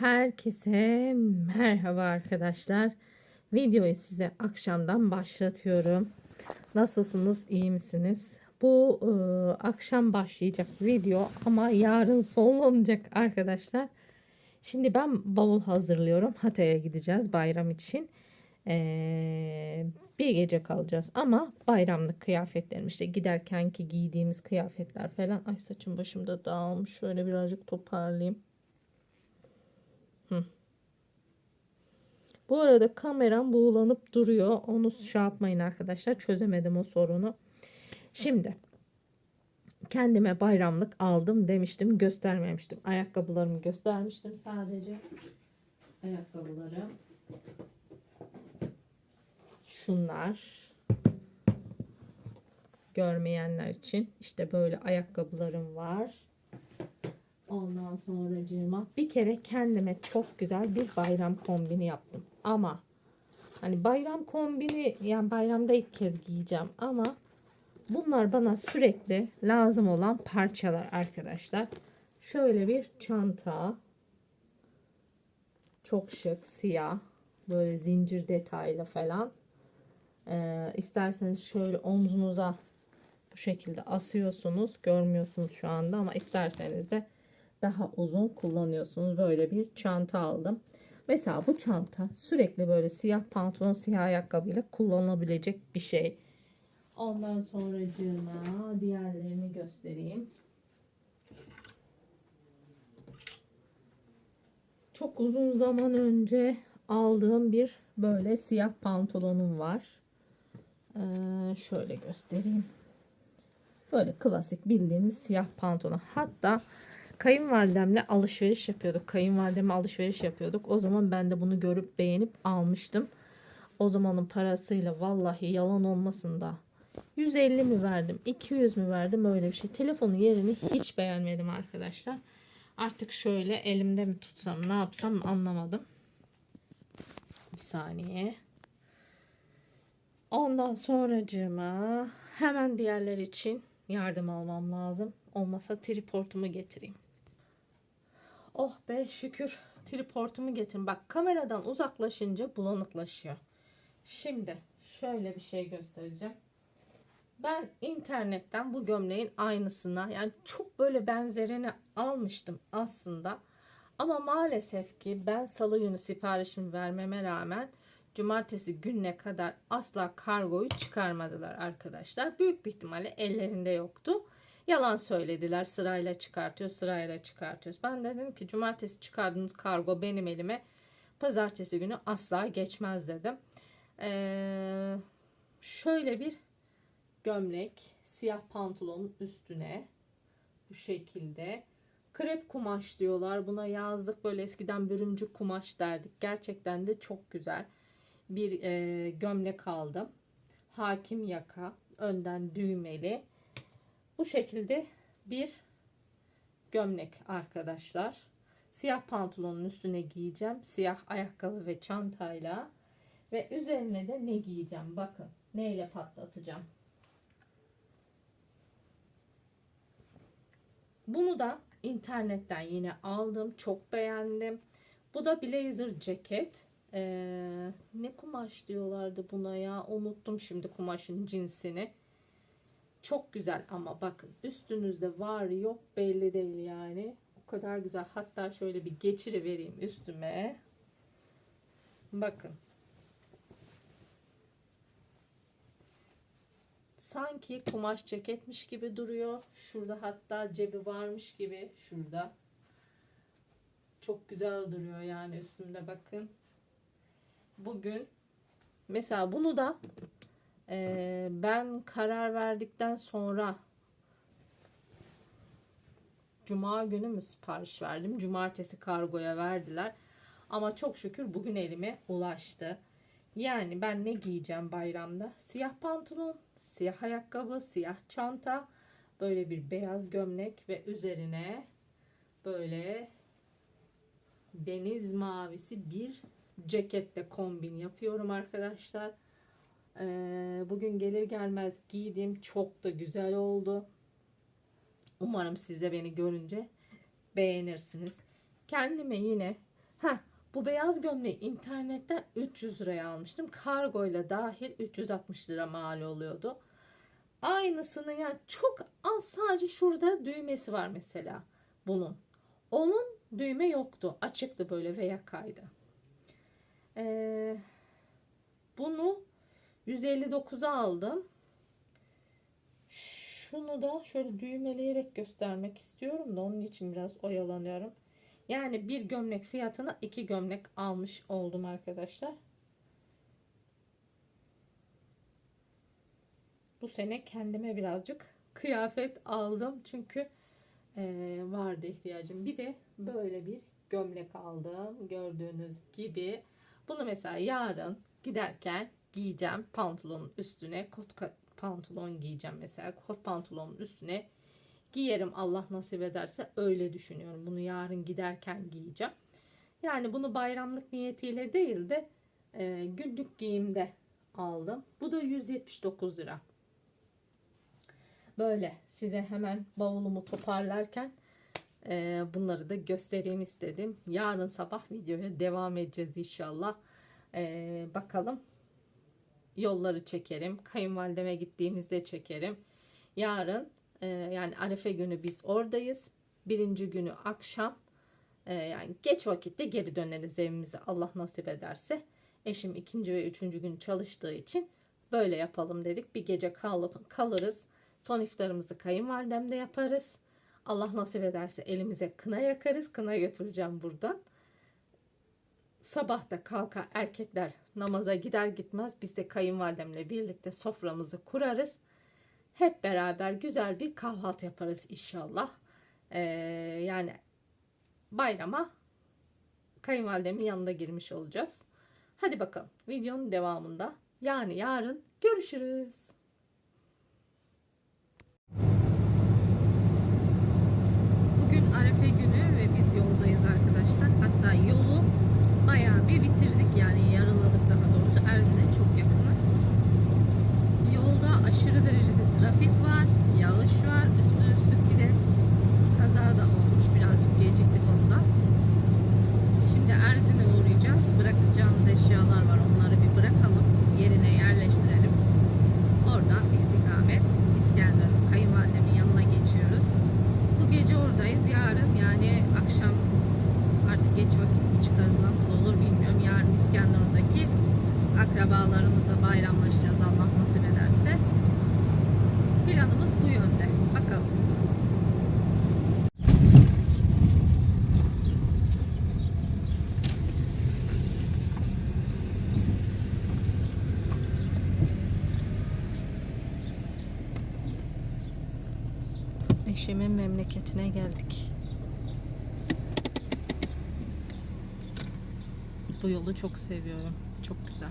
Herkese merhaba arkadaşlar. Videoyu size akşamdan başlatıyorum. Nasılsınız? iyi misiniz? Bu e, akşam başlayacak video ama yarın sonlanacak arkadaşlar. Şimdi ben bavul hazırlıyorum. Hatay'a gideceğiz bayram için. E, bir gece kalacağız ama bayramlık kıyafetlerim işte giderkenki giydiğimiz kıyafetler falan. Ay saçım başımda dağılmış. Şöyle birazcık toparlayayım. Bu arada kameram buğulanıp duruyor. Onu şey yapmayın arkadaşlar. Çözemedim o sorunu. Şimdi kendime bayramlık aldım demiştim. Göstermemiştim. Ayakkabılarımı göstermiştim sadece. Ayakkabılarım. Şunlar. Görmeyenler için işte böyle ayakkabılarım var. Ondan sonra bir kere kendime çok güzel bir bayram kombini yaptım. Ama hani bayram kombini yani bayramda ilk kez giyeceğim ama bunlar bana sürekli lazım olan parçalar arkadaşlar. Şöyle bir çanta. Çok şık siyah. Böyle zincir detaylı falan. Ee, isterseniz şöyle omzunuza bu şekilde asıyorsunuz. Görmüyorsunuz şu anda ama isterseniz de daha uzun kullanıyorsunuz. Böyle bir çanta aldım. Mesela bu çanta sürekli böyle siyah pantolon, siyah ayakkabıyla kullanılabilecek bir şey. Ondan sonra diğerlerini göstereyim. Çok uzun zaman önce aldığım bir böyle siyah pantolonum var. Ee, şöyle göstereyim. Böyle klasik bildiğiniz siyah pantolon. Hatta kayınvalidemle alışveriş yapıyorduk. Kayınvalidemle alışveriş yapıyorduk. O zaman ben de bunu görüp beğenip almıştım. O zamanın parasıyla vallahi yalan olmasın da 150 mi verdim 200 mü verdim öyle bir şey. Telefonun yerini hiç beğenmedim arkadaşlar. Artık şöyle elimde mi tutsam ne yapsam anlamadım. Bir saniye. Ondan sonracığıma hemen diğerler için yardım almam lazım. Olmasa triportumu getireyim. Oh be şükür triportumu getirin. Bak kameradan uzaklaşınca bulanıklaşıyor. Şimdi şöyle bir şey göstereceğim. Ben internetten bu gömleğin aynısına yani çok böyle benzerini almıştım aslında. Ama maalesef ki ben salı günü siparişimi vermeme rağmen cumartesi gününe kadar asla kargoyu çıkarmadılar arkadaşlar. Büyük bir ihtimalle ellerinde yoktu. Yalan söylediler sırayla çıkartıyor sırayla çıkartıyoruz. Ben de dedim ki cumartesi çıkardığınız kargo benim elime pazartesi günü asla geçmez dedim. Ee, şöyle bir gömlek siyah pantolonun üstüne bu şekilde krep kumaş diyorlar buna yazdık böyle eskiden bürümcü kumaş derdik gerçekten de çok güzel bir e, gömlek aldım hakim yaka önden düğmeli bu şekilde bir gömlek arkadaşlar. Siyah pantolonun üstüne giyeceğim. Siyah ayakkabı ve çantayla. Ve üzerine de ne giyeceğim? Bakın neyle patlatacağım. Bunu da internetten yine aldım. Çok beğendim. Bu da blazer ceket. Ee, ne kumaş diyorlardı buna ya? Unuttum şimdi kumaşın cinsini. Çok güzel ama bakın üstünüzde var yok belli değil yani. O kadar güzel. Hatta şöyle bir geçiri vereyim üstüme. Bakın. Sanki kumaş ceketmiş gibi duruyor. Şurada hatta cebi varmış gibi. Şurada. Çok güzel duruyor yani üstümde bakın. Bugün mesela bunu da ee, ben karar verdikten sonra Cuma günü mü sipariş verdim? Cumartesi kargoya verdiler. Ama çok şükür bugün elime ulaştı. Yani ben ne giyeceğim bayramda? Siyah pantolon, siyah ayakkabı, siyah çanta, böyle bir beyaz gömlek ve üzerine böyle deniz mavisi bir ceketle kombin yapıyorum arkadaşlar. Ee, bugün gelir gelmez giydim. Çok da güzel oldu. Umarım siz de beni görünce beğenirsiniz. Kendime yine Heh, bu beyaz gömleği internetten 300 liraya almıştım. Kargoyla dahil 360 lira mal oluyordu. Aynısını yani çok az sadece şurada düğmesi var mesela bunun. Onun düğme yoktu. Açıktı böyle ve yakaydı. Ee, bunu 159'a aldım. Şunu da şöyle düğmeleyerek göstermek istiyorum da onun için biraz oyalanıyorum. Yani bir gömlek fiyatına iki gömlek almış oldum arkadaşlar. Bu sene kendime birazcık kıyafet aldım. Çünkü eee, vardı ihtiyacım. Bir de böyle bir gömlek aldım. Gördüğünüz gibi. Bunu mesela yarın giderken giyeceğim. Pantolonun üstüne kot pantolon giyeceğim mesela. Kot pantolonun üstüne giyerim Allah nasip ederse öyle düşünüyorum. Bunu yarın giderken giyeceğim. Yani bunu bayramlık niyetiyle değil de e, günlük giyimde aldım. Bu da 179 lira. Böyle size hemen bavulumu toparlarken e, bunları da göstereyim istedim. Yarın sabah videoya devam edeceğiz inşallah. E, bakalım yolları çekerim. Kayınvalideme gittiğimizde çekerim. Yarın e, yani Arefe günü biz oradayız. Birinci günü akşam e, yani geç vakitte geri döneriz evimize Allah nasip ederse. Eşim ikinci ve üçüncü gün çalıştığı için böyle yapalım dedik. Bir gece kalıp kalırız. Son iftarımızı kayınvalidemde yaparız. Allah nasip ederse elimize kına yakarız. Kına götüreceğim buradan. Sabah da kalkar erkekler namaza gider gitmez biz de kayınvalidemle birlikte soframızı kurarız. Hep beraber güzel bir kahvaltı yaparız inşallah. Ee, yani bayrama kayınvalidemin yanında girmiş olacağız. Hadi bakalım videonun devamında yani yarın görüşürüz. Bugün Arefe günü ve biz yoldayız arkadaşlar. Hatta yolu bayağı bir bitirdik yani yarıladık daha doğrusu. Erzin'e çok yakınız. Yolda aşırı derecede trafik var, yağış var. Üstüne üstlük bir de kaza da olmuş. Birazcık geciktik ondan. Şimdi Erzin'e uğrayacağız. Bırakacağımız eşyalar var. Onları bir bırakalım. Yerine yerleştirelim. Oradan istikamet İskenderun kayınvalidemin yanına geçiyoruz. Bu gece oradayız. Yarın yani akşam artık geç vakit mi çıkarız nasıl olur bilmiyorum. Yarın İskenderun'daki akrabalarımızla bayramlaşacağız Allah nasip ederse. Planımız bu yönde. Bakalım. Eşimin memleketine geldik. Bu yolu çok seviyorum. Çok güzel.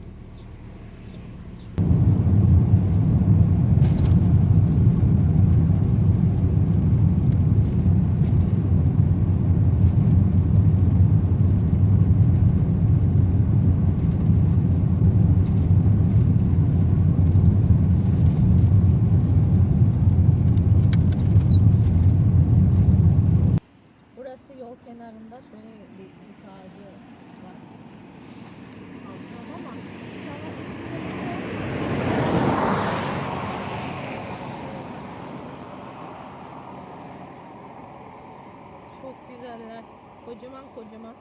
Çok güzeller. Kocaman kocaman.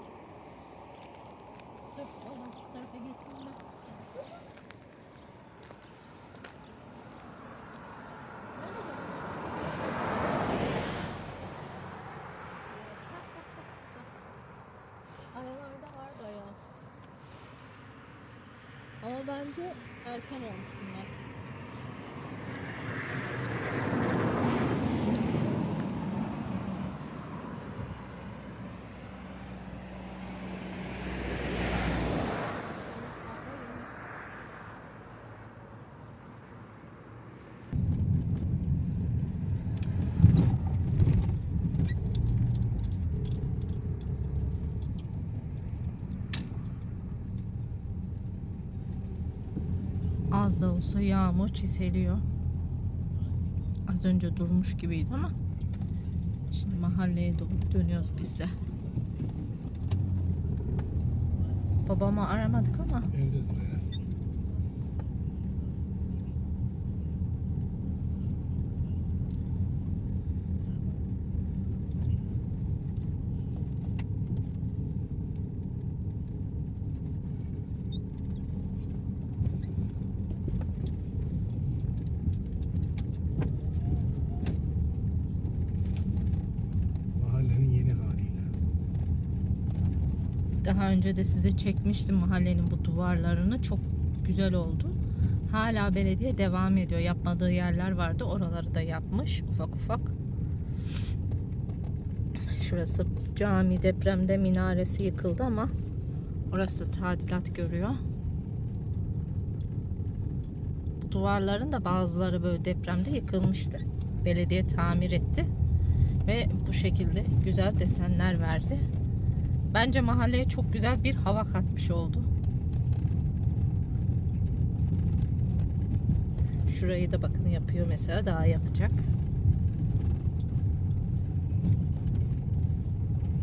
Dur oradan şu tarafa geçeyim ben. Var bayağı. Ama bence erken olmuş bunlar. da olsa yağmur çiseliyor. Az önce durmuş gibiydi ama şimdi mahalleye doğru dönüyoruz biz de. Babama aramadık ama. Evdedir Daha önce de size çekmiştim mahallenin bu duvarlarını. Çok güzel oldu. Hala belediye devam ediyor. Yapmadığı yerler vardı. Oraları da yapmış ufak ufak. Şurası cami depremde minaresi yıkıldı ama orası da tadilat görüyor. Bu duvarların da bazıları böyle depremde yıkılmıştı. Belediye tamir etti ve bu şekilde güzel desenler verdi. Bence mahalleye çok güzel bir hava katmış oldu. Şurayı da bakın yapıyor mesela daha yapacak.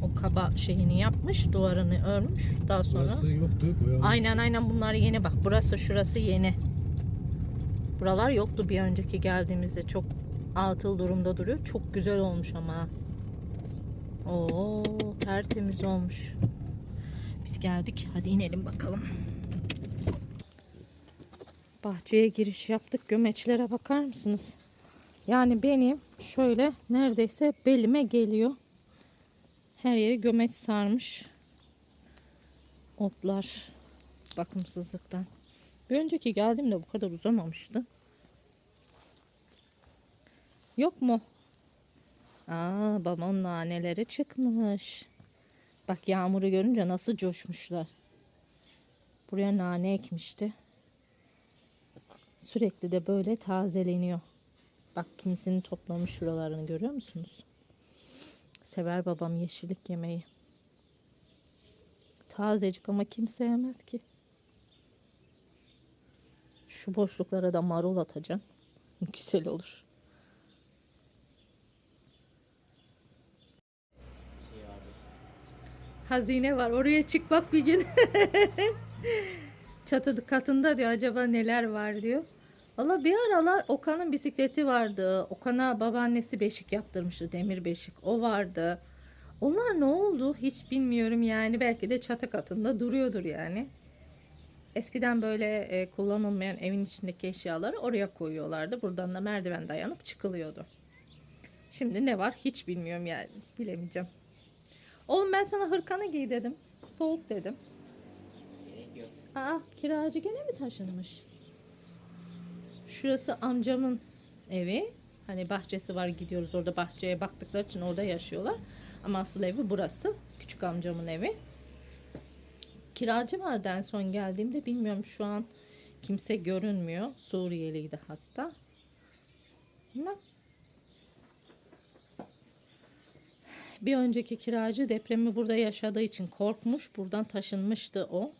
O kaba şeyini yapmış, duvarını örmüş. Daha sonra Burası yoktu. Boyamış. Aynen aynen bunlar yeni bak. Burası şurası yeni. Buralar yoktu bir önceki geldiğimizde. Çok atıl durumda duruyor. Çok güzel olmuş ama. Oo tertemiz olmuş. Biz geldik. Hadi inelim bakalım. Bahçeye giriş yaptık. Gömeçlere bakar mısınız? Yani benim şöyle neredeyse belime geliyor. Her yeri gömeç sarmış otlar bakımsızlıktan. Bir önceki geldiğimde bu kadar uzamamıştı. Yok mu? Aa babamın naneleri çıkmış. Bak yağmuru görünce nasıl coşmuşlar. Buraya nane ekmişti. Sürekli de böyle tazeleniyor. Bak kimisini toplamış şuralarını görüyor musunuz? Sever babam yeşillik yemeyi. Tazecik ama kimse yemez ki. Şu boşluklara da marul atacağım. Güzel olur. Hazine var. Oraya çık bak bir gün. Çatı katında diyor acaba neler var diyor. Valla bir aralar Okan'ın bisikleti vardı. Okan'a babaannesi beşik yaptırmıştı. Demir beşik. O vardı. Onlar ne oldu hiç bilmiyorum yani. Belki de çatı katında duruyordur yani. Eskiden böyle e, kullanılmayan evin içindeki eşyaları oraya koyuyorlardı. Buradan da merdiven dayanıp çıkılıyordu. Şimdi ne var hiç bilmiyorum yani. Bilemeyeceğim. Oğlum ben sana hırkanı giy dedim. Soğuk dedim. Aa kiracı gene mi taşınmış? Şurası amcamın evi. Hani bahçesi var gidiyoruz orada bahçeye baktıkları için orada yaşıyorlar. Ama asıl evi burası. Küçük amcamın evi. Kiracı vardı en son geldiğimde bilmiyorum şu an kimse görünmüyor. Suriyeliydi hatta. Bilmem. Bir önceki kiracı depremi burada yaşadığı için korkmuş. Buradan taşınmıştı o.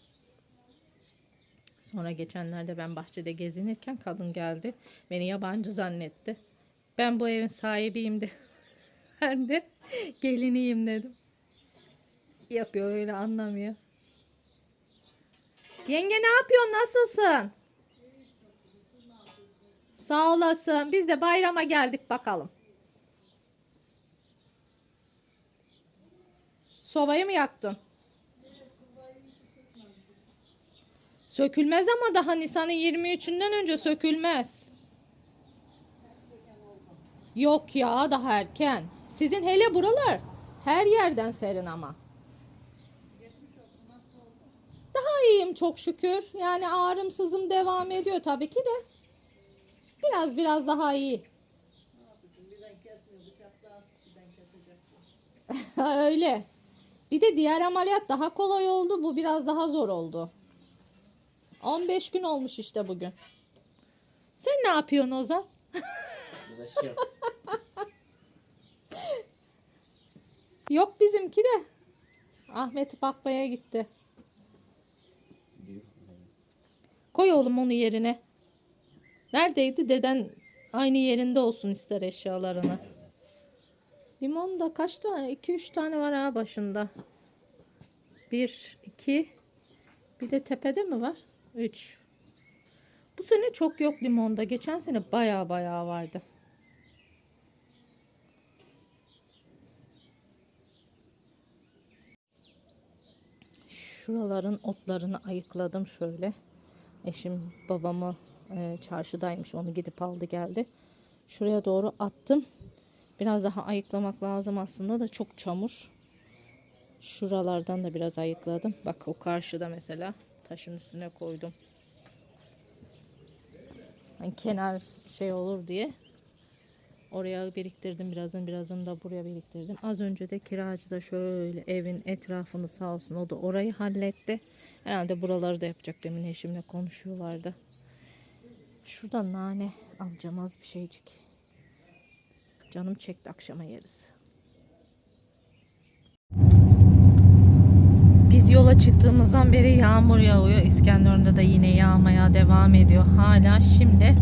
Sonra geçenlerde ben bahçede gezinirken kadın geldi. Beni yabancı zannetti. Ben bu evin sahibiyim de. Ben de geliniyim dedim. Yapıyor öyle anlamıyor. Yenge ne yapıyorsun? Nasılsın? Sağ olasın. Biz de bayrama geldik bakalım. Sobayı mı yaktın? Sökülmez ama daha Nisan'ın 23'ünden önce sökülmez. Yok ya daha erken. Sizin hele buralar her yerden serin ama. Daha iyiyim çok şükür. Yani ağrım sızım devam ediyor tabii ki de. Biraz biraz daha iyi. Öyle. Bir de diğer ameliyat daha kolay oldu. Bu biraz daha zor oldu. 15 gün olmuş işte bugün. Sen ne yapıyorsun Ozan? Yok bizimki de. Ahmet bakmaya gitti. Koy oğlum onu yerine. Neredeydi? Deden aynı yerinde olsun ister eşyalarını. Limon da kaç tane? 2-3 tane var ha başında. 1, 2, Bir de tepede mi var? 3. Bu sene çok yok limonda. Geçen sene baya baya vardı. Şuraların otlarını ayıkladım şöyle. Eşim babamı e, çarşıdaymış. Onu gidip aldı geldi. Şuraya doğru attım. Biraz daha ayıklamak lazım aslında da çok çamur. Şuralardan da biraz ayıkladım. Bak o karşıda mesela taşın üstüne koydum. Hani kenar şey olur diye. Oraya biriktirdim birazını birazını da buraya biriktirdim. Az önce de kiracı da şöyle evin etrafını sağ olsun o da orayı halletti. Herhalde buraları da yapacak demin eşimle konuşuyorlardı. Şuradan nane alacağım az bir şeycik. Canım çekti akşama yeriz. Biz yola çıktığımızdan beri yağmur yağıyor. İskenderun'da da yine yağmaya devam ediyor. Hala şimdi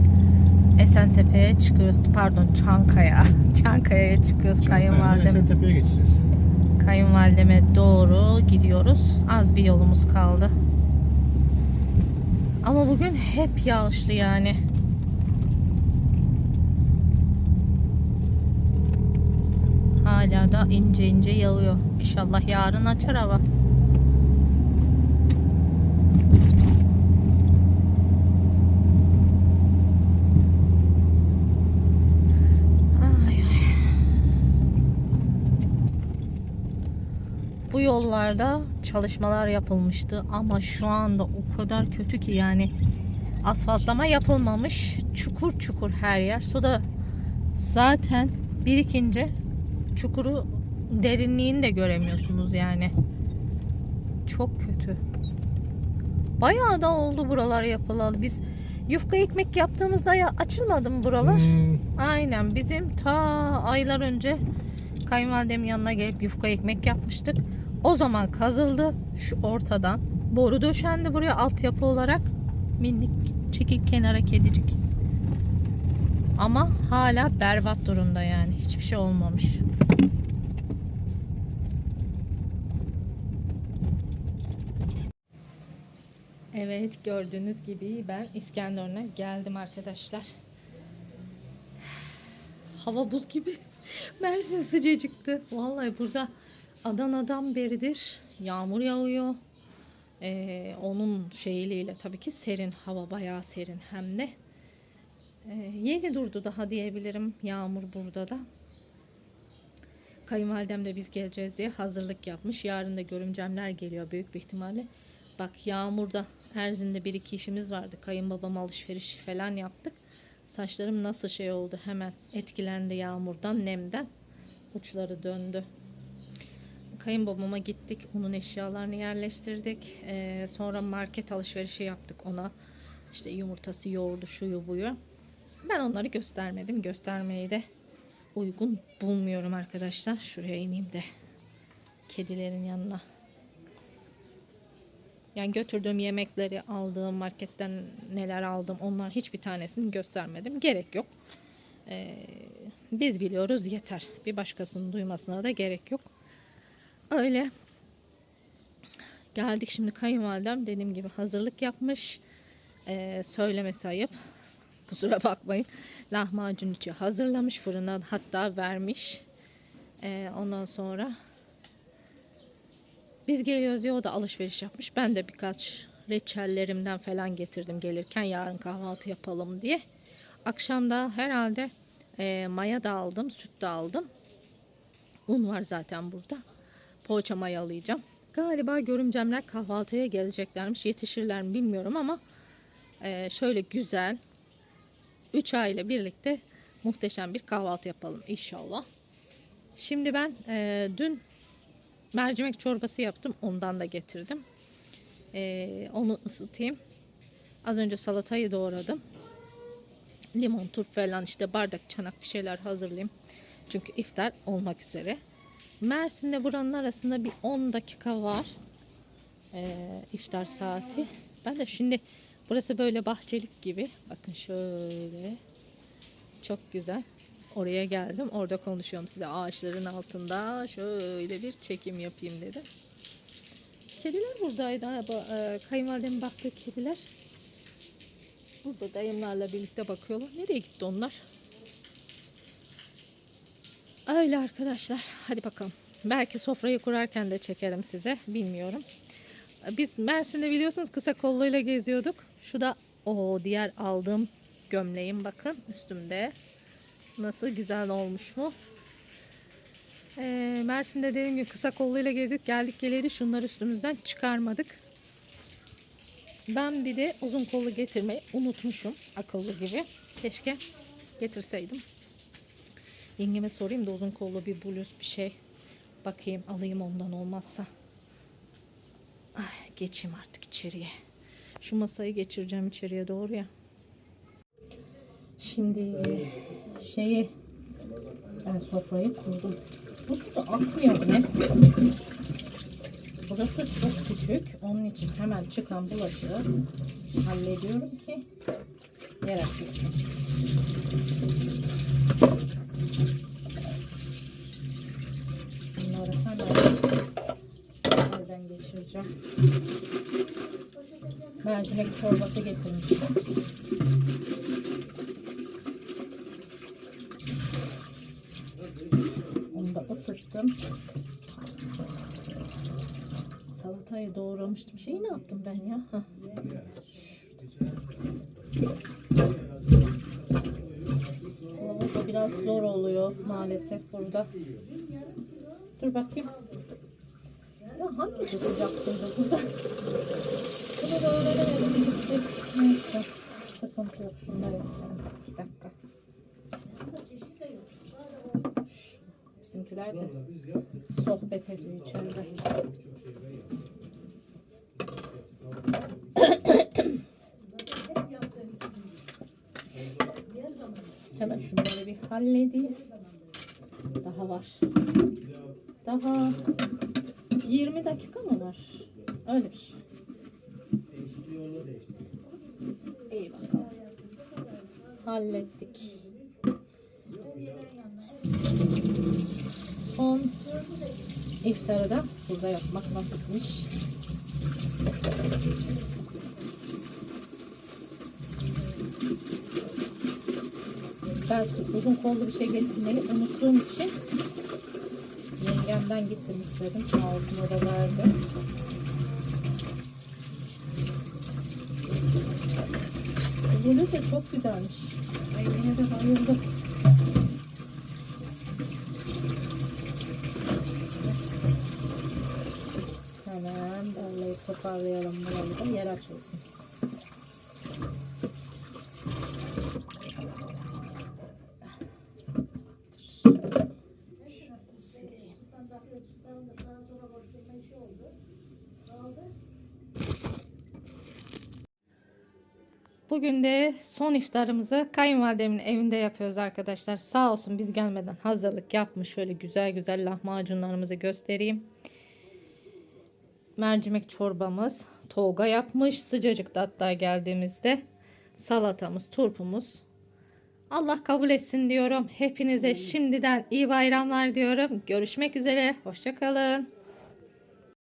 Esentepe'ye çıkıyoruz. Pardon Çankaya. Çankaya'ya çıkıyoruz kayınvalidem. Esentepe'ye geçeceğiz. Kayınvalideme doğru gidiyoruz. Az bir yolumuz kaldı. Ama bugün hep yağışlı yani. Hala da ince ince yağıyor. İnşallah yarın açar hava. Bu yollarda çalışmalar yapılmıştı ama şu anda o kadar kötü ki yani asfaltlama yapılmamış. Çukur çukur her yer. Su da zaten birikince çukuru derinliğini de göremiyorsunuz yani. Çok kötü. Bayağı da oldu buralar yapılalı. Biz yufka ekmek yaptığımızda ya açılmadı mı buralar? Hmm, Aynen bizim ta aylar önce kayınvalidemin yanına gelip yufka ekmek yapmıştık. O zaman kazıldı şu ortadan. Boru döşendi buraya altyapı olarak. Minik çekil kenara kedicik. Ama hala berbat durumda yani. Hiçbir şey olmamış. Evet gördüğünüz gibi ben İskenderun'a geldim arkadaşlar. Hava buz gibi. Mersin sıcacıktı. Vallahi burada Adana'dan beridir yağmur yağıyor. Ee, onun şeyiyle tabii ki serin. Hava bayağı serin hem de. Ee, yeni durdu daha diyebilirim yağmur burada da. Kayınvalidem de biz geleceğiz diye hazırlık yapmış. Yarın da görümcemler geliyor büyük bir ihtimalle. Bak yağmurda Erzin'de bir iki işimiz vardı. Kayınbabam alışveriş falan yaptık. Saçlarım nasıl şey oldu hemen etkilendi yağmurdan, nemden. Uçları döndü. Kayınbabama gittik. Onun eşyalarını yerleştirdik. Ee, sonra market alışverişi yaptık ona. İşte yumurtası, yoğurdu, şuyu buyu. Ben onları göstermedim. Göstermeyi de uygun bulmuyorum arkadaşlar. Şuraya ineyim de kedilerin yanına. Yani götürdüğüm yemekleri aldığım marketten neler aldım onlar hiçbir tanesini göstermedim. Gerek yok. Ee, biz biliyoruz yeter. Bir başkasının duymasına da gerek yok. Öyle. Geldik şimdi kayınvalidem dediğim gibi hazırlık yapmış. Ee, söylemesi ayıp. Kusura bakmayın. Lahmacun içi hazırlamış fırına hatta vermiş. Ee, ondan sonra biz geliyoruz diye o da alışveriş yapmış. Ben de birkaç reçellerimden falan getirdim gelirken yarın kahvaltı yapalım diye. Akşamda herhalde e, maya da aldım, süt de aldım. Un var zaten burada. Poğaça mayalayacağım. Galiba görümcemler kahvaltıya geleceklermiş. Yetişirler mi bilmiyorum ama e, şöyle güzel 3 aile birlikte muhteşem bir kahvaltı yapalım inşallah. Şimdi ben e, dün mercimek çorbası yaptım. Ondan da getirdim. Ee, onu ısıtayım. Az önce salatayı doğradım. Limon, turp falan işte bardak, çanak bir şeyler hazırlayayım. Çünkü iftar olmak üzere. Mersin'le buranın arasında bir 10 dakika var. Ee, iftar saati. Ben de şimdi burası böyle bahçelik gibi. Bakın şöyle. Çok güzel. Oraya geldim. Orada konuşuyorum size ağaçların altında. Şöyle bir çekim yapayım dedim. kediler buradaydı. E, kayınvalidemin baktığı kediler. Burada dayımlarla birlikte bakıyorlar. Nereye gitti onlar? Öyle arkadaşlar. Hadi bakalım. Belki sofrayı kurarken de çekerim size. Bilmiyorum. Biz Mersin'de biliyorsunuz kısa kolluyla geziyorduk. Şu da o diğer aldığım gömleğim bakın üstümde. Nasıl güzel olmuş mu? Ee, Mersin'de dediğim gibi kısa kolluyla gezdik. Geldik geleli şunları üstümüzden çıkarmadık. Ben bir de uzun kollu getirmeyi unutmuşum. Akıllı gibi. Keşke getirseydim. Yengeme sorayım da uzun kollu bir bluz bir şey. Bakayım alayım ondan olmazsa. Ay, geçeyim artık içeriye. Şu masayı geçireceğim içeriye doğru ya. Şimdi şeyi ben sofrayı kurdum. Bu su da akmıyor ne? Burası çok küçük. Onun için hemen çıkan bulaşığı hallediyorum ki yer açılsın. Bunları hemen elden geçireceğim. Mercimek çorbası getirmiştim. Onu da ısıttım. Salatayı doğramıştım. Şeyi ne yaptım ben ya? Lavabo biraz zor oluyor maalesef burada. Dur bakayım. Ya hangisi sıcaktıydı burada? Bunu da öğrenemedim. gitti. Neyse. Sıkıntı yok. Şunları yapalım. Bir dakika. Bizimkiler de sohbet ediyor içeride. Hemen şunları bir halledeyim. Daha var. Daha 20 dakika mı var? Öyle bir şey. İyi bakalım. Hallettik. Son iftarı da burada yapmak nasipmiş. Ben uzun kollu bir şey getirmeyi unuttuğum için yengemden gittim istedim. Sağ olsun o da verdi. Böyle de çok güzelmiş. Ay yine de bayıldım. Hemen derleyip toparlayalım buraları da yer açılsın. Bugün de son iftarımızı kayınvalidemin evinde yapıyoruz arkadaşlar. Sağ olsun biz gelmeden hazırlık yapmış. Şöyle güzel güzel lahmacunlarımızı göstereyim. Mercimek çorbamız. Tolga yapmış. Sıcacıktı hatta geldiğimizde. Salatamız, turpumuz. Allah kabul etsin diyorum. Hepinize şimdiden iyi bayramlar diyorum. Görüşmek üzere. Hoşçakalın.